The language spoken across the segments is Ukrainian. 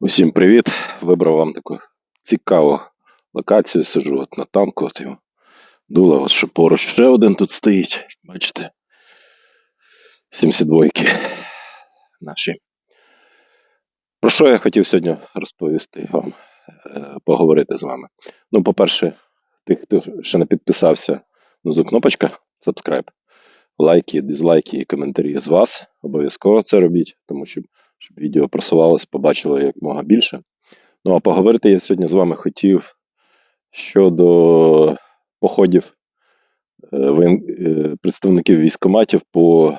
Усім привіт! Вибрав вам таку цікаву локацію. Сижу от на танку. От його дуло, от що поруч ще один тут стоїть. Бачите? 72-ки наші. Про що я хотів сьогодні розповісти вам, е, поговорити з вами. Ну, по-перше, тих, хто ще не підписався, внизу кнопочка subscribe. Лайки, дизлайки і коментарі з вас. Обов'язково це робіть, тому що щоб відео просувалось, побачило якомога більше. Ну а поговорити я сьогодні з вами хотів щодо походів е, е, представників військоматів по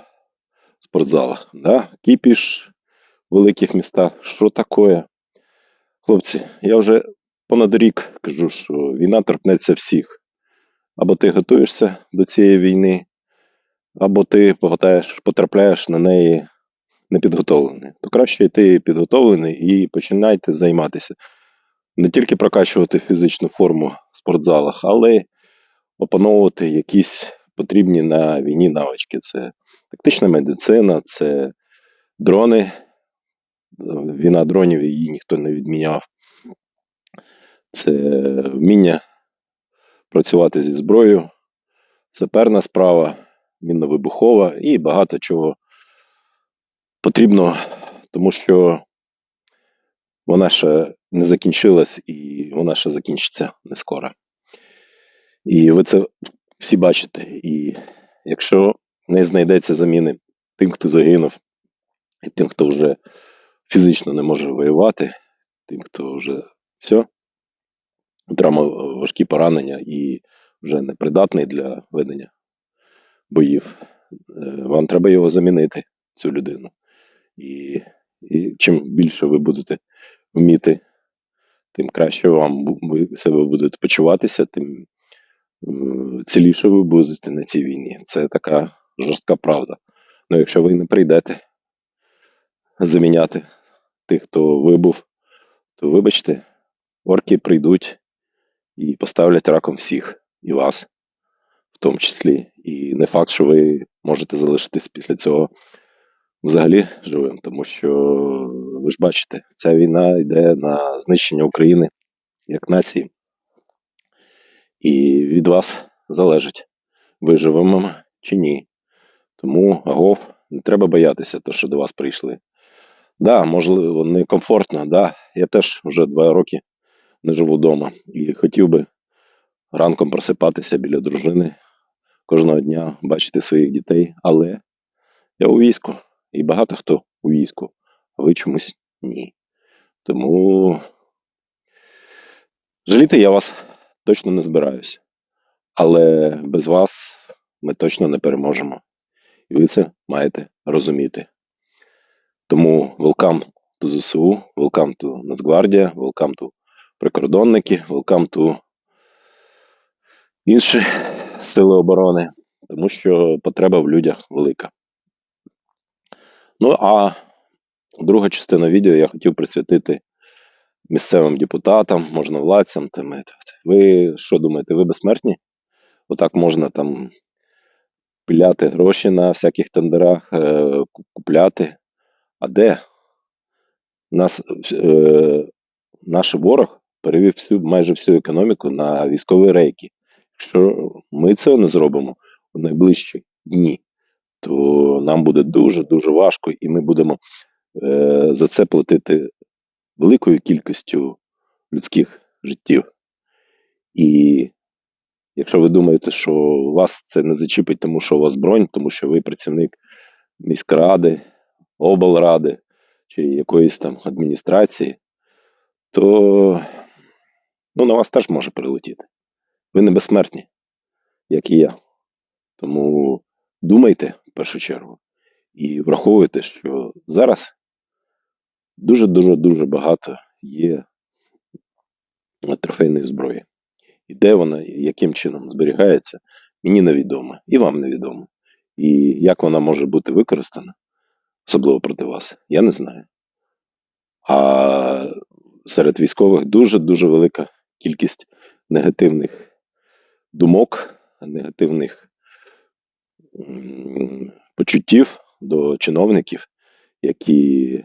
спортзалах. Да? Кіпіш в великих містах. Що таке? Хлопці, я вже понад рік кажу, що війна торкнеться всіх. Або ти готуєшся до цієї війни, або ти потрапляєш на неї непідготовлений. То краще йти підготовлений і починайте займатися. Не тільки прокачувати фізичну форму в спортзалах, але й опановувати якісь потрібні на війні навички. Це тактична медицина, це дрони. Війна дронів її ніхто не відміняв. Це вміння працювати зі зброєю, саперна справа, мінно-вибухова і багато чого потрібно, тому що вона ще не закінчилась і вона ще закінчиться не скоро. І ви це всі бачите. І якщо не знайдеться заміни тим, хто загинув, і тим, хто вже фізично не може воювати, тим, хто вже все, отримав важкі поранення і вже непридатний для ведення боїв, е, вам треба його замінити, цю людину. І, і чим більше ви будете вміти, тим краще вам ви себе будете почуватися, тим ціліше ви будете на цій війні. Це така жорстка правда. Ну, якщо ви не прийдете заміняти тих, хто вибув, то вибачте, орки прийдуть і поставлять раком всіх, і вас в тому числі. І не факт, що ви можете залишитись після цього взагалі живим, тому що ви ж бачите, ця війна йде на знищення України як нації. І від вас залежить, виживемо ми чи ні. Тому агов, не треба боятися, то, що до вас прийшли. Да, можливо, некомфортно, да. Я теж вже два роки не живу вдома і хотів би ранком просипатися біля дружини кожного дня, бачити своїх дітей, але я у війську, і багато хто у війську, а ви чомусь ні. Тому жаліти я вас точно не збираюся. Але без вас ми точно не переможемо. І ви це маєте розуміти. Тому welcome to ЗСУ, welcome to Нацгвардія, welcome to прикордонники, welcome to інші сили оборони, тому що потреба в людях велика. Ну а друга частина відео я хотів присвятити місцевим депутатам, можновладцям. Е, ви що думаєте, ви безсмертні? Отак можна там пиляти гроші на всяких тендерах, е, купляти. А де? Нас, е, наш ворог перевів всю, майже всю економіку на військові рейки. Якщо ми цього не зробимо в найближчі дні, то нам буде дуже-дуже важко, і ми будемо е, за це платити великою кількістю людських життів. І якщо ви думаєте, що вас це не зачіпить, тому що у вас бронь, тому що ви працівник міськради, облради чи якоїсь там адміністрації, то ну, на вас теж може прилетіти. Ви не безсмертні, як і я. Тому думайте першу чергу і враховуйте, що зараз дуже-дуже дуже багато є трофейної зброї. І де вона, і яким чином зберігається, мені невідомо, і вам невідомо. І як вона може бути використана, особливо проти вас, я не знаю. А серед військових дуже-дуже велика кількість негативних думок, негативних почуттів до чиновників, які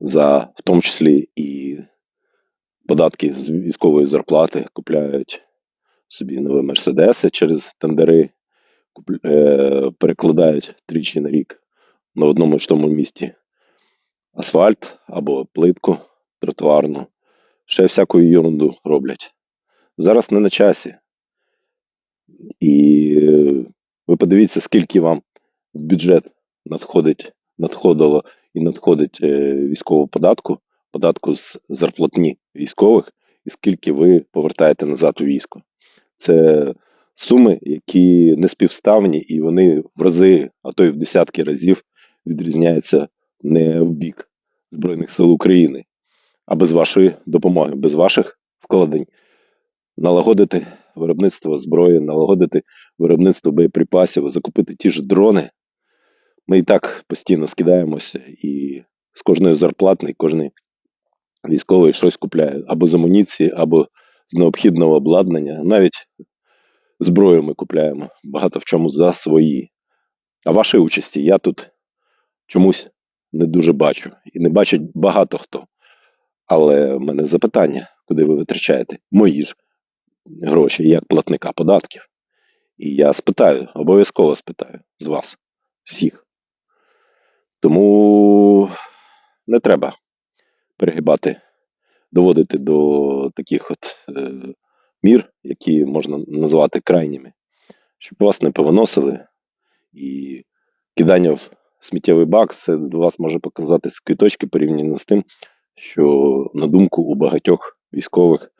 за в тому числі і податки з військової зарплати, купляють собі нові мерседеси через тендери, е, перекладають тричі на рік на одному ж тому місці асфальт або плитку тротуарну, ще всяку ерунду роблять. Зараз не на часі. І ви подивіться, скільки вам в бюджет надходить, надходило і надходить е, військового податку, податку з зарплатні військових, і скільки ви повертаєте назад у військо. Це суми, які не співставні, і вони в рази, а то й в десятки разів відрізняються не в бік Збройних сил України, а без вашої допомоги, без ваших вкладень. Налагодити виробництво зброї, налагодити виробництво боєприпасів, закупити ті ж дрони. Ми і так постійно скидаємося, і з кожної зарплатної, кожний військовий щось купляє або з амуніції, або з необхідного обладнання. Навіть зброю ми купляємо багато в чому за свої. А вашої участі я тут чомусь не дуже бачу. І не бачить багато хто. Але в мене запитання, куди ви витрачаєте мої ж гроші як платника податків. І я спитаю, обов'язково спитаю з вас, всіх. Тому не треба перегибати, доводити до таких от е, мір, які можна назвати крайніми, щоб вас не повиносили. І кидання в сміттєвий бак це до вас може показати квіточки порівняно з тим, що на думку у багатьох військових,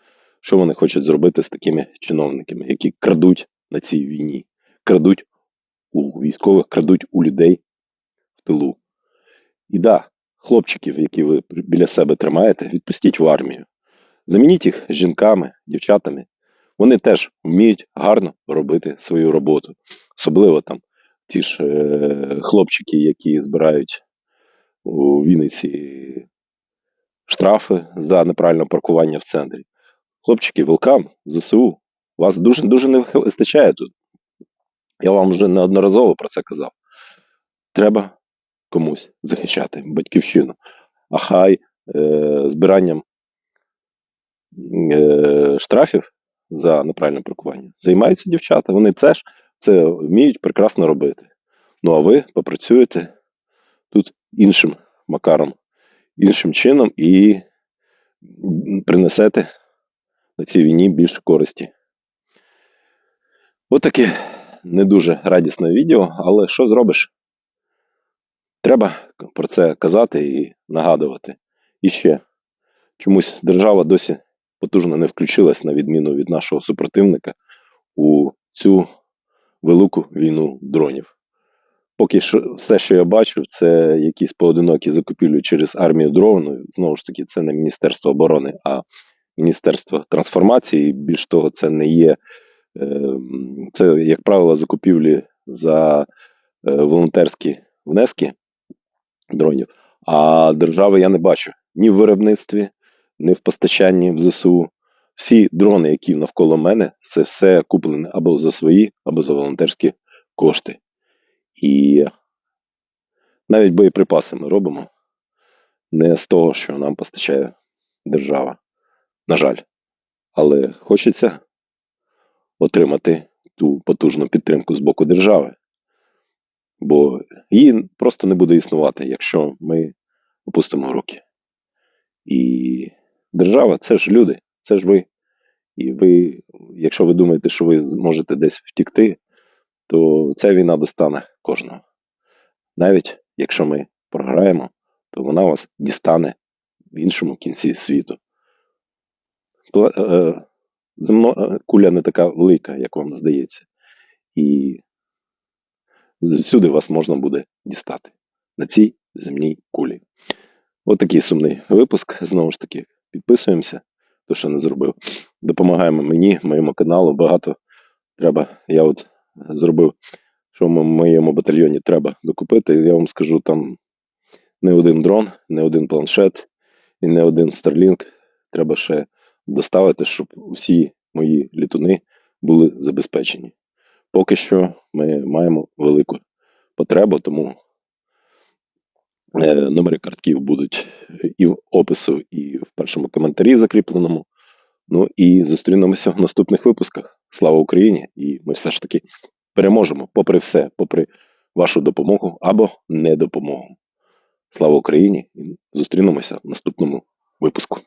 що вони хочуть зробити з такими чиновниками, які крадуть на цій війні, крадуть у військових, крадуть у людей в тилу. І да, хлопчиків, які ви біля себе тримаєте, відпустіть в армію. Замініть їх жінками, дівчатами. Вони теж вміють гарно робити свою роботу. Особливо там ті ж е, хлопчики, які збирають у Вінниці штрафи за неправильне паркування в центрі. Хлопчики, велкам, ЗСУ. Вас дуже дуже не вистачає тут. Я вам вже неодноразово про це казав. Треба комусь захищати батьківщину. А хай е, збиранням е, штрафів за неправильне паркування займаються дівчата. Вони теж це вміють прекрасно робити. Ну а ви попрацюєте тут іншим макаром, іншим чином і принесете на цій війні більше користі. Отаке не дуже радісне відео, але що зробиш? Треба про це казати і нагадувати. І ще чомусь держава досі потужно не включилась, на відміну від нашого супротивника, у цю велику війну дронів. Поки що все, що я бачу, це якісь поодинокі закупівлі через армію дрону. Знову ж таки, це не Міністерство оборони, а Міністерство трансформації. Більш того, це не є, е, це, як правило, закупівлі за е, волонтерські внески дронів. А держави я не бачу ні в виробництві, ні в постачанні в ЗСУ. Всі дрони, які навколо мене, це все куплене або за свої, або за волонтерські кошти. І навіть боєприпаси ми робимо не з того, що нам постачає держава. На жаль. Але хочеться отримати ту потужну підтримку з боку держави. Бо її просто не буде існувати, якщо ми опустимо руки. І держава це ж люди, це ж ви. І ви, якщо ви думаєте, що ви зможете десь втікти, то ця війна достане кожного. Навіть якщо ми програємо, то вона вас дістане в іншому кінці світу. Пла- е, Земно, е, куля не така велика, як вам здається. І всюди вас можна буде дістати на цій земній кулі. От такий сумний випуск. Знову ж таки, підписуємося, хто ще не зробив. Допомагаємо мені, моєму каналу. Багато треба. Я от зробив, що в моєму батальйоні треба докупити. Я вам скажу, там не один дрон, не один планшет і не один Starlink. Треба ще доставити, щоб всі мої літуни були забезпечені. Поки що ми маємо велику потребу, тому Е, Номери картків будуть і в опису, і в першому коментарі закріпленому. Ну і зустрінемося в наступних випусках. Слава Україні! І ми все ж таки переможемо, попри все, попри вашу допомогу або недопомогу. Слава Україні! І зустрінемося в наступному випуску.